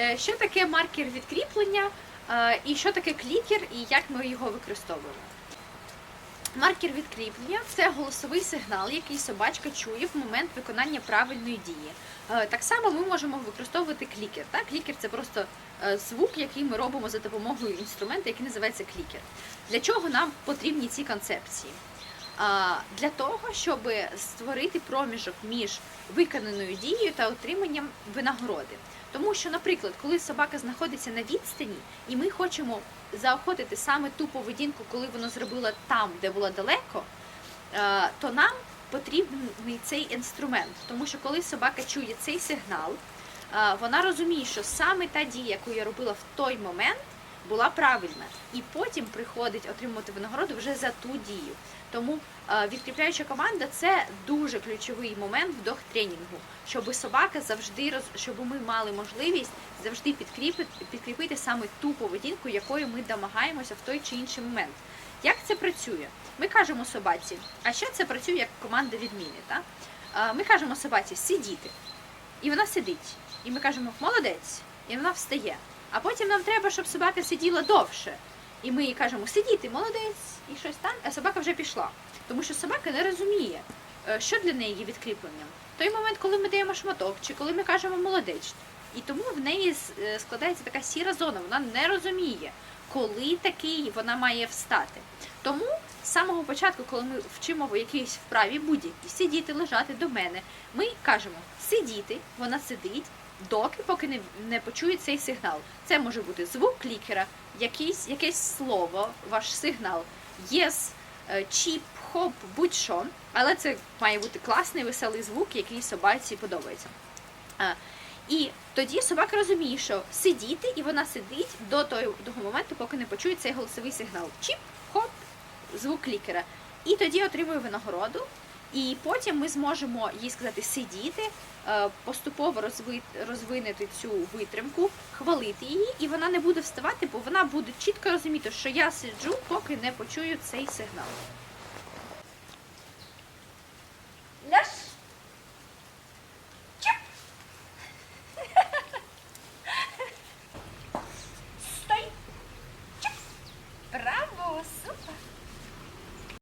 Е, Що таке маркер відкріплення, е, і що таке клікер, і як ми його використовуємо? Маркер відкріплення це голосовий сигнал, який собачка чує в момент виконання правильної дії. Е, Так само ми можемо використовувати клікер. Так? Клікер це просто звук, який ми робимо за допомогою інструмента, який називається клікер. Для чого нам потрібні ці концепції? Для того, щоб створити проміжок між виконаною дією та отриманням винагороди. Тому що, наприклад, коли собака знаходиться на відстані, і ми хочемо заохотити саме ту поведінку, коли вона зробила там, де було далеко, то нам потрібний цей інструмент. Тому що коли собака чує цей сигнал, вона розуміє, що саме та дія, яку я робила в той момент, була правильна, і потім приходить отримувати винагороду вже за ту дію. Тому е, відкріпляюча команда це дуже ключовий момент в дох-тренінгу, щоб собака завжди роз... щоб ми мали можливість завжди підкріпити, підкріпити саме ту поведінку, якою ми домагаємося в той чи інший момент. Як це працює? Ми кажемо собаці, а ще це працює як команда відміни. Так? Е, Ми кажемо собаці сидіти, і вона сидить. І ми кажемо молодець, і вона встає. А потім нам треба, щоб собака сиділа довше. І ми їй кажемо сидіти, молодець, і щось там, а собака вже пішла. Тому що собака не розуміє, е, що для неї є відкріпленням. Той момент, коли ми даємо шматок, чи коли ми кажемо молодець. І тому в неї е, складається така сіра зона, вона не розуміє, коли такий вона має встати. Тому з самого початку, коли ми вчимо в якійсь вправі будь-якій сидіти, лежати до мене, ми кажемо сидіти, вона сидить, доки поки не, не почує цей сигнал. Це може бути звук клікера, якийсь, якесь слово, ваш сигнал, єс, е, чіп, хоп, будь-що. Але це має бути класний, веселий звук, який собаці подобається. І тоді собака розуміє, що сидіти, і вона сидить до того, моменту, поки не почує цей голосовий сигнал. Чіп, хоп, звук клікера. І тоді отримує винагороду. І потім ми зможемо їй сказати сидіти, е, поступово розви- розвинути цю витримку, хвалити її, і вона не буде вставати, бо вона буде чітко розуміти, що я сиджу, поки не почую цей сигнал.